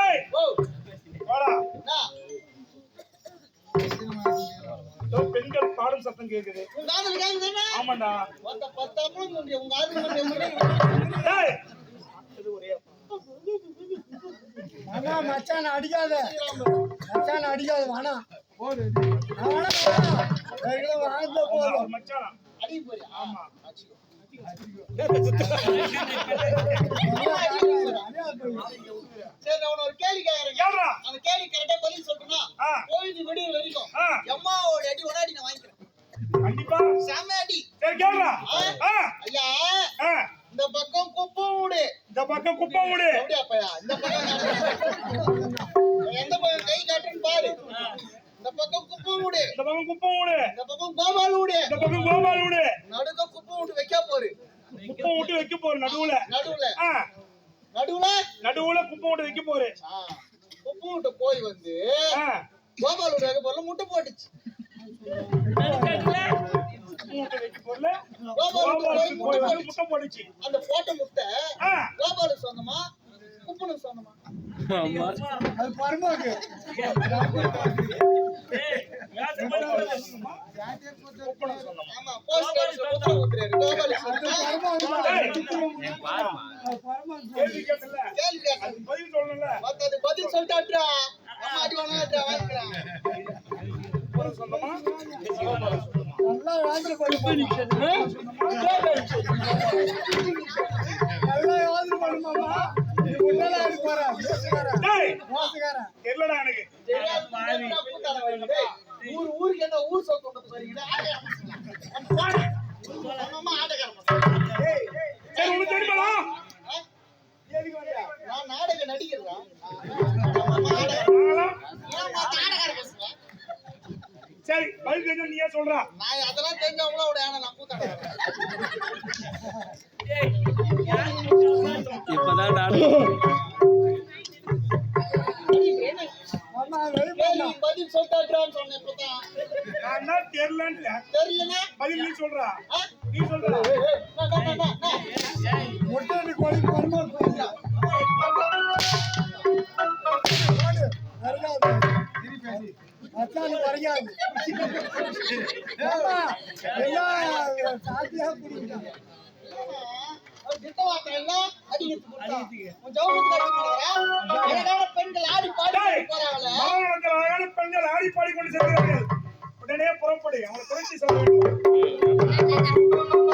ஏய், அழுது. அம்மா பார்த்தா பெயின் ஏய், யார் நானா? நான் பாட்டு நல்லா இருக்காதுடா. ஏய், போடா. இதோ பெண்கள் பாடும் சத்தம் கேக்குது ஆமாண்டா ஏய், அண்ணா மச்சான் அடிக்காத. மச்சான் அடிக்காத போடு. வேணா ஆமா. சரி ஐயா ஆ, இந்த பக்கம் குப்பை விடு. இந்த பக்கம் குப்பை விடு. இந்த பக்கம் நான் எந்த பக்கம் கை காட்டுன்னு பாரு. இந்த பக்கம் குப்பை விடு. இந்த பக்கம் குப்பை விடு. இந்த பக்கம் கோபால் விடு. இந்த பக்கம் கோபால் விடு. நடுக்க குப்பை விட்டு வைக்க போரு குப்பை விட்டு வைக்க போற நடுவுல. நடுவுல. நடுவுல? நடுவுல குப்பை விட்டு வைக்க போரு ஆ, குப்பை விட்டு போய் வந்து கோபால் விட்டு வைக்க போறல முட்டை போட்டுச்சு. கோபால் முட்டை அந்த போட்ட முட்டை ஆ, கோபாலுக்கு சொந்தமா குப்பனுக்கு சொந்தமா அது பரமாக்கு. ஆமா போஸ்ட் பதில் பதில் சொல்லிட்டாட்ரா அம்மா அடி வாங்கினா வாங்கிக்கிறான். சொந்தமா நல்லா எனக்கு ஊர் ஊருக்கு என்ன ஊர் சொல் அம்மா ஆட்டக்கார சரி பதில் தெரிஞ்சா நீயே சொல்றா. நான் அதெல்லாம் தெரிஞ்சவங்களோட ஆனா நான் கூத்தாட வரேன் இப்பதான் கேள்வி பதில் சொல்லிட்டாட்ரான்னு சொன்னேன் இப்பதான். நான் தான் தெரியலன்ட்டேன் தெரியலனா பதில் நீ சொல்றா? நீ சொல்றா. மச்சான் குறையாது எல்லாம் சாத்தியா குடிக்கிறாங்க பெண்கள் ஆடி பாடி கொண்டு செல்கிறார்கள் உடனே புறப்படு அவங்களை குறைச்சி சொல்ல வேண்டும்